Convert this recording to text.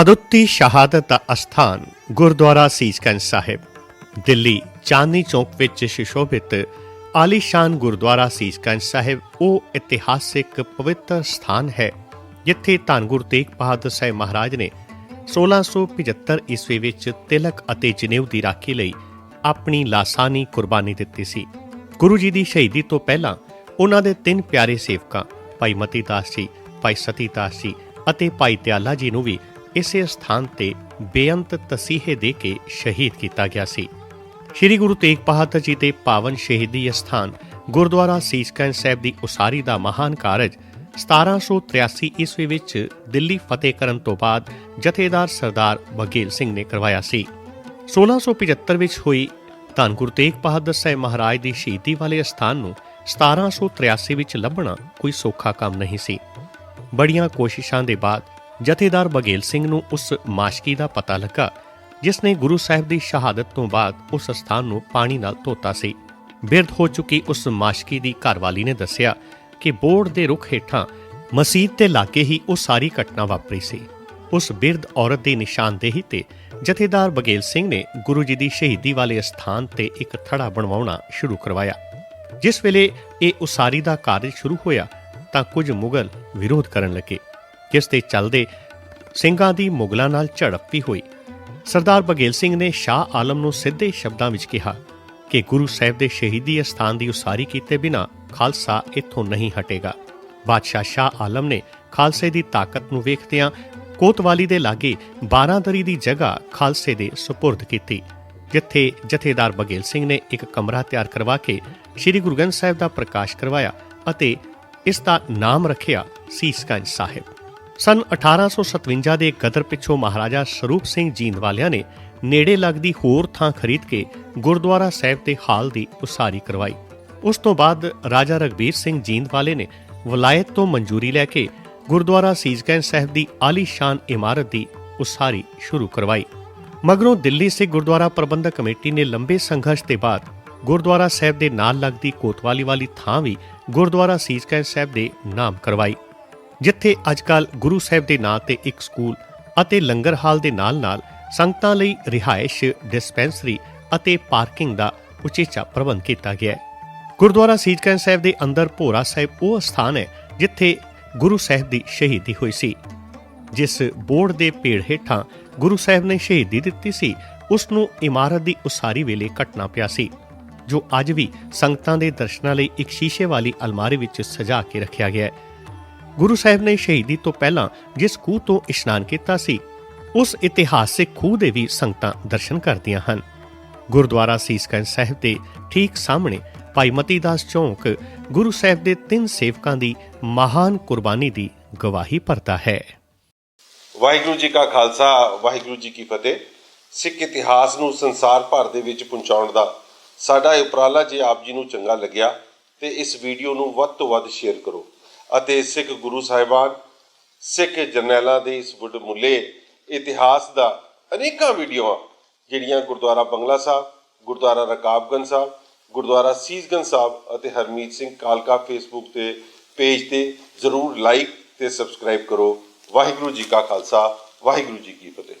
ਅਦੁੱਤੀ ਸ਼ਹਾਦਤ ਦਾ ਅਸਥਾਨ ਗੁਰਦੁਆਰਾ ਸੀਸਗੰਜ ਸਾਹਿਬ, ਦਿੱਲੀ, ਚਾਂਦਨੀ ਚੌਕ ਵਿੱਚ ਸ਼ਿਸ਼ੋਭਿਤ ਆਲੀਸ਼ਾਨ ਗੁਰਦੁਆਰਾ ਸੀਸਗੰਜ ਸਾਹਿਬ, ਉਹ ਇਤਿਹਾਸਿਕ ਪਵਿੱਤਰ ਸਥਾਨ ਹੈ, ਜਿੱਥੇ ਧੰਨ ਗੁਰੂ ਤੇਗ ਬਹਾਦਰ ਸਾਹਿਬ ਮਹਾਰਾਜ ਨੇ 1675 ਈਸਵੀ ਵਿੱਚ ਤਿਲਕ ਅਤੇ ਜਨੇਊ ਦੀ ਰਾਖੀ ਲਈ ਆਪਣੀ ਲਾਸਾਨੀ ਕੁਰਬਾਨੀ ਦਿੱਤੀ ਸੀ। ਗੁਰੂ ਜੀ ਦੀ ਸ਼ਹੀਦੀ ਤੋਂ ਪਹਿਲਾਂ ਉਹਨਾਂ ਦੇ ਤਿੰਨ ਪਿਆਰੇ ਸੇਵਕਾਂ, ਭਾਈ ਮਤੀ ਦਾਸ ਜੀ, ਭਾਈ ਸਤੀ ਦਾਸ ਜੀ ਅਤੇ ਭਾਈ ਤਿਆਲਾ ਜੀ ਨੂੰ ਵੀ ਇਸੇ ਸਥਾਨ ਤੇ ਬੇਅੰਤ ਤਸੀਹੇ ਦੇ ਕੇ ਸ਼ਹੀਦ ਕੀਤਾ ਗਿਆ ਸੀ। ਸ੍ਰੀ ਗੁਰੂ ਤੇਗ ਬਹਾਦਰ ਜੀ ਦੇ ਪਾਵਨ ਸ਼ਹੀਦੀ ਅਸਥਾਨ ਗੁਰਦੁਆਰਾ ਸੀਸਕੰਜ ਸਾਹਿਬ ਦੀ ਉਸਾਰੀ ਦਾ ਮਹਾਨ ਕਾਰਜ 1783 ਈਸਵੀ ਵਿੱਚ ਦਿੱਲੀ ਫਤਿਹ ਕਰਨ ਤੋਂ ਬਾਅਦ ਜਥੇਦਾਰ ਸਰਦਾਰ ਬਗੇਲ ਸਿੰਘ ਨੇ ਕਰਵਾਇਆ ਸੀ। 1675 ਵਿੱਚ ਹੋਈ ਧੰਨ ਗੁਰੂ ਤੇਗ ਬਹਾਦਰ ਸਾਹਿਬ ਮਹਾਰਾਜ ਦੀ ਸ਼ਹੀਦੀ ਵਾਲੇ ਅਸਥਾਨ ਨੂੰ 1783 ਵਿੱਚ ਲੱਭਣਾ ਕੋਈ ਸੌਖਾ ਕੰਮ ਨਹੀਂ ਸੀ। ਬੜੀਆਂ ਕੋਸ਼ਿਸ਼ਾਂ ਦੇ ਬਾਅਦ ਜਥੇਦਾਰ ਬਗੇਲ ਸਿੰਘ ਨੂੰ ਉਸ ਮਾਸ਼ਕੀ ਦਾ ਪਤਾ ਲੱਗਾ, ਜਿਸ ਨੇ ਗੁਰੂ ਸਾਹਿਬ ਦੀ ਸ਼ਹਾਦਤ ਤੋਂ ਬਾਅਦ ਉਸ ਸਥਾਨ ਨੂੰ ਪਾਣੀ ਨਾਲ ਧੋਤਾ ਸੀ। ਬਿਰਧ ਹੋ ਚੁੱਕੀ ਉਸ ਮਾਸ਼ਕੀ ਦੀ ਘਰਵਾਲੀ ਨੇ ਦੱਸਿਆ ਕਿ ਬੋਰਡ ਦੇ ਰੁੱਖ ਹੇਠਾਂ ਮਸਜਿਦ ਤੇ ਲਾਗੇ ਹੀ ਉਹ ਸਾਰੀ ਘਟਨਾ ਵਾਪਰੀ ਸੀ। ਉਸ ਬਿਰਧ ਔਰਤ ਦੀ ਨਿਸ਼ਾਨਦੇਹੀ ਤੇ ਜਥੇਦਾਰ ਬਗੇਲ ਸਿੰਘ ਨੇ ਗੁਰੂ ਜੀ ਦੀ ਸ਼ਹੀਦੀ ਵਾਲੇ ਸਥਾਨ ਤੇ ਇੱਕ ਥੜਾ ਬਣਵਾਉਣਾ ਸ਼ੁਰੂ ਕਰਵਾਇਆ। ਜਿਸ ਵੇਲੇ ਇਹ ਉਸਾਰੀ ਦਾ ਕਾਰਜ ਸ਼ੁਰੂ ਹੋਇਆ ਤਾਂ ਕੁਝ ਮੁਗਲ ਵਿਰੋਧ ਕਰਨ ਲੱਗੇ। ਜਿਸ ਦੇ ਚੱਲਦੇ ਸਿੰਘਾਂ ਦੀ ਮੁਗਲਾਂ ਨਾਲ ਝੜਪ ਵੀ ਹੋਈ। ਸਰਦਾਰ ਬਗੇਲ ਸਿੰਘ ਨੇ ਸ਼ਾਹ ਆਲਮ ਨੂੰ ਸਿੱਧੇ ਸ਼ਬਦਾਂ ਵਿੱਚ ਕਿਹਾ ਕਿ ਗੁਰੂ ਸਾਹਿਬ ਦੇ ਸ਼ਹੀਦੀ ਅਸਥਾਨ ਦੀ ਉਸਾਰੀ ਕੀਤੇ ਬਿਨਾ ਖਾਲਸਾ ਇੱਥੋਂ ਨਹੀਂ ਹਟੇਗਾ। ਬਾਦਸ਼ਾਹ ਸ਼ਾਹ ਆਲਮ ਨੇ ਖਾਲਸੇ ਦੀ ਤਾਕਤ ਨੂੰ ਵੇਖਦਿਆਂ ਕੋਤਵਾਲੀ ਦੇ ਲਾਗੇ 12 ਦਰੀ ਦੀ ਜਗ੍ਹਾ ਖਾਲਸੇ ਦੇ ਸੁਪੁਰਦ ਕੀਤੀ, ਜਿੱਥੇ ਜਥੇਦਾਰ ਬਗੇਲ ਸਿੰਘ ਨੇ ਇੱਕ ਕਮਰਾ ਤਿਆਰ ਕਰਵਾ ਕੇ ਸ੍ਰੀ ਗੁਰੂ ਗ੍ਰੰਥ ਸਾਹਿਬ ਦਾ ਪ੍ਰਕਾਸ਼ ਕਰਵਾਇਆ ਅਤੇ ਇਸ ਦਾ ਨਾਮ ਰੱਖਿਆ ਸੀਸਗੰਜ ਸਾਹਿਬ। ਸਨ 1857 ਦੇ ਗਦਰ ਪਿੱਛੋਂ ਮਹਾਰਾਜਾ ਸਰੂਪ ਸਿੰਘ ਜੀਂਦ ਵਾਲਿਆਂ ਨੇ ਨੇੜੇ ਲੱਗਦੀ ਹੋਰ ਥਾਂ ਖਰੀਦ ਕੇ ਗੁਰਦੁਆਰਾ ਸਾਹਿਬ ਦੇ ਹਾਲ ਦੀ ਉਸਾਰੀ ਕਰਵਾਈ। ਉਸ ਤੋਂ ਬਾਅਦ ਰਾਜਾ ਰਗਬੀਰ ਸਿੰਘ ਜੀਂਦ ਵਾਲੇ ਨੇ ਵਲਾਇਤ ਤੋਂ ਮਨਜ਼ੂਰੀ ਲੈ ਕੇ ਗੁਰਦੁਆਰਾ ਸੀਸਗੰਜ ਸਾਹਿਬ ਦੀ ਆਲੀਸ਼ਾਨ ਇਮਾਰਤ ਦੀ ਉਸਾਰੀ ਸ਼ੁਰੂ ਕਰਵਾਈ। ਮਗਰੋਂ ਦਿੱਲੀ ਸਿੱਖ ਗੁਰਦੁਆਰਾ ਪ੍ਰਬੰਧਕ ਕਮੇਟੀ ਨੇ ਲੰਬੇ ਸੰਘਰਸ਼ ਦੇ ਬਾਅਦ ਗੁਰਦੁਆਰਾ ਸਾਹਿਬ ਦੇ ਨਾਲ ਲੱਗਦੀ ਕੋਤਵਾਲੀ ਵਾਲੀ ਥਾਂ ਵੀ ਗੁਰਦੁਆਰਾ ਸੀਸਗੰਜ ਸਾਹਿਬ ਦੇ ਨਾਮ ਕਰਵਾਈ। ਜਿੱਥੇ ਅੱਜਕੱਲ ਗੁਰੂ ਸਾਹਿਬ ਦੇ ਨਾਂ ਤੇ ਇੱਕ ਸਕੂਲ ਅਤੇ ਲੰਗਰ ਹਾਲ ਦੇ ਨਾਲ-ਨਾਲ ਸੰਗਤਾਂ ਲਈ ਰਿਹਾਇਸ਼, ਡਿਸਪੈਂਸਰੀ ਅਤੇ ਪਾਰਕਿੰਗ ਦਾ ਉਚੇਚਾ ਪ੍ਰਬੰਧ ਕੀਤਾ ਗਿਆ ਹੈ। ਗੁਰਦੁਆਰਾ ਸੀਤਗੰਜ ਸਾਹਿਬ ਦੇ ਅੰਦਰ ਭੋਰਾ ਸਾਹਿਬ ਉਹ ਸਥਾਨ ਹੈ ਜਿੱਥੇ ਗੁਰੂ ਸਾਹਿਬ ਦੀ ਸ਼ਹੀਦੀ ਹੋਈ ਸੀ। ਜਿਸ ਬੋਰਡ ਦੇ ਪੇੜ ਹੇਠਾਂ ਗੁਰੂ ਸਾਹਿਬ ਨੇ ਸ਼ਹੀਦੀ ਦਿੱਤੀ ਸੀ, ਉਸ ਨੂੰ ਇਮਾਰਤ ਦੀ ਉਸਾਰੀ ਵੇਲੇ ਕੱਟਣਾ ਪਿਆ ਸੀ, ਜੋ ਅੱਜ ਵੀ ਸੰਗਤਾਂ ਦੇ ਦਰਸ਼ਨਾਂ ਲਈ ਇੱਕ ਸ਼ੀਸ਼ੇ ਵਾਲੀ ਅਲਮਾਰੀ ਵਿੱਚ ਸਜਾ ਕੇ ਰੱਖਿਆ ਗਿਆ ਹੈ। ਗੁਰੂ ਸਾਹਿਬ ਨੇ ਸ਼ਹੀਦੀ ਤੋਂ ਪਹਿਲਾਂ ਜਿਸ ਖੂਹ ਤੋਂ ਇਸ਼ਨਾਨ ਕੀਤਾ ਸੀ, ਉਸ ਇਤਿਹਾਸਿਕ ਖੂਹ ਦੇ ਵੀ ਸੰਗਤਾਂ ਦਰਸ਼ਨ ਕਰਦੀਆਂ ਹਨ। ਗੁਰਦੁਆਰਾ ਸੀਸਗੰਜ ਸਾਹਿਬ ਦੇ ਠੀਕ ਸਾਹਮਣੇ ਭਾਈ ਮਤੀ ਦਾਸ ਚੌਂਕ, ਗੁਰੂ ਸਾਹਿਬ ਦੇ ਤਿੰਨ ਸੇਵਕਾਂ ਦੀ ਮਹਾਨ ਕੁਰਬਾਨੀ ਦੀ ਗਵਾਹੀ ਭਰਦਾ ਹੈ। ਵਾਹਿਗੁਰੂ ਜੀ ਕਾ ਖਾਲਸਾ, ਵਾਹਿਗੁਰੂ ਜੀ ਕੀ ਫਤਿਹ। ਸਿੱਖ ਇਤਿਹਾਸ ਨੂੰ ਸੰਸਾਰ ਭਰ ਦੇ ਵਿੱਚ ਪਹੁੰਚਾਉਣ ਦਾ ਸਾਡਾ ਇਹ ਉਪਰਾਲਾ ਜੇ ਆਪ ਜੀ ਨੂੰ ਚੰਗਾ ਲੱਗਿਆ, ਤੇ ਇਸ ਵੀਡੀਓ ਨੂੰ ਵੱਧ ਤੋਂ ਵੱਧ ਸ਼ੇਅਰ ਕਰੋ। ਅਤੇ ਸਿੱਖ ਗੁਰੂ ਸਾਹਿਬਾਨ, ਸਿੱਖ ਜਰਨੈਲਾਂ ਦੇ ਇਸ ਮੁੱਲੇ ਇਤਿਹਾਸ ਦਾ ਅਨੇਕਾਂ ਵੀਡੀਓਆਂ, ਜਿਹੜੀਆਂ ਗੁਰਦੁਆਰਾ ਬੰਗਲਾ ਸਾਹਿਬ, ਗੁਰਦੁਆਰਾ ਰਕਾਬਗੰਜ ਸਾਹਿਬ, ਗੁਰਦੁਆਰਾ ਸੀਸਗੰਜ ਸਾਹਿਬ ਅਤੇ ਹਰਮੀਤ ਸਿੰਘ ਕਾਲਕਾ ਫੇਸਬੁੱਕ ਤੇ ਪੇਜ ਤੇ ਜ਼ਰੂਰ ਲਾਈਕ ਤੇ ਸਬਸਕ੍ਰਾਈਬ ਕਰੋ। ਵਾਹਿਗੁਰੂ ਜੀ ਕਾ ਖਾਲਸਾ, ਵਾਹਿਗੁਰੂ ਜੀ ਕੀ ਫਤਿਹ।